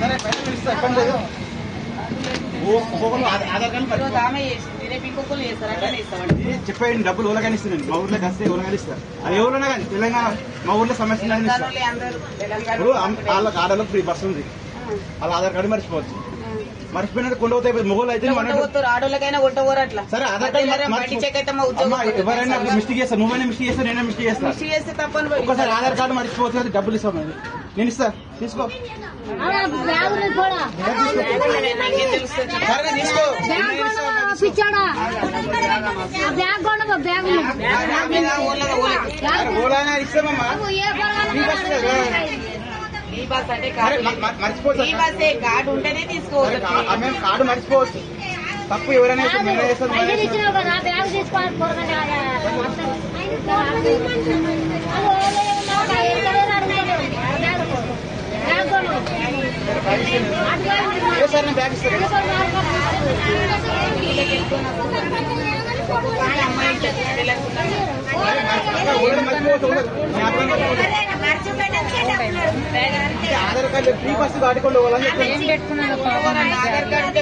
సరే పైసలు ఇస్తా లేదు చేస్తారు. చెప్పేయండి డబ్బులు ఓలగాని ఇస్తున్నాను మా ఊర్లోకి వస్తే ఓలగాని ఇస్తారు అది ఎవరున్నా కానీ తెలంగాణ మా ఊర్లో సమస్య ఇప్పుడు వాళ్ళకి ఆడలకు ఫ్రీ బస్సు ఉంది. వాళ్ళ ఆధార్ కార్డు మర్చిపోవచ్చు. మర్చిపోయినట్టు కొండ పోతే మొగోళ్ళు అయితే సరే ఆధార్ కార్డు ఎవరైనా మిస్టేక్ చేస్తా నువ్వైనా మిస్టేక్ చేస్తా నేనే మిస్టేక్ చేస్తా. కృషి చేస్తే తప్పని పోయి. ఒక్కసారి ఆధార్ కార్డు మర్చిపోవచ్చు అది డబ్బులు ఇస్తాం. నేను ఇస్తా తీసుకో. కార్డు మర్చిపోవచ్చు ఉంటేనే తీసుకోవచ్చు కార్డు తప్పు ఎవరైనా చేస్తారు, నేనే చేస్తాను, నువ్వే పైసలు చేస్తావు. ఇచ్చినావు కదా బ్యాగ్ తీసుకోవాలి పొరగండి బ్యాగ్ కొను ఏ సార్ నేను బ్యాగ్ ఇస్తాను Aadhaar card free bus. Aadhaar card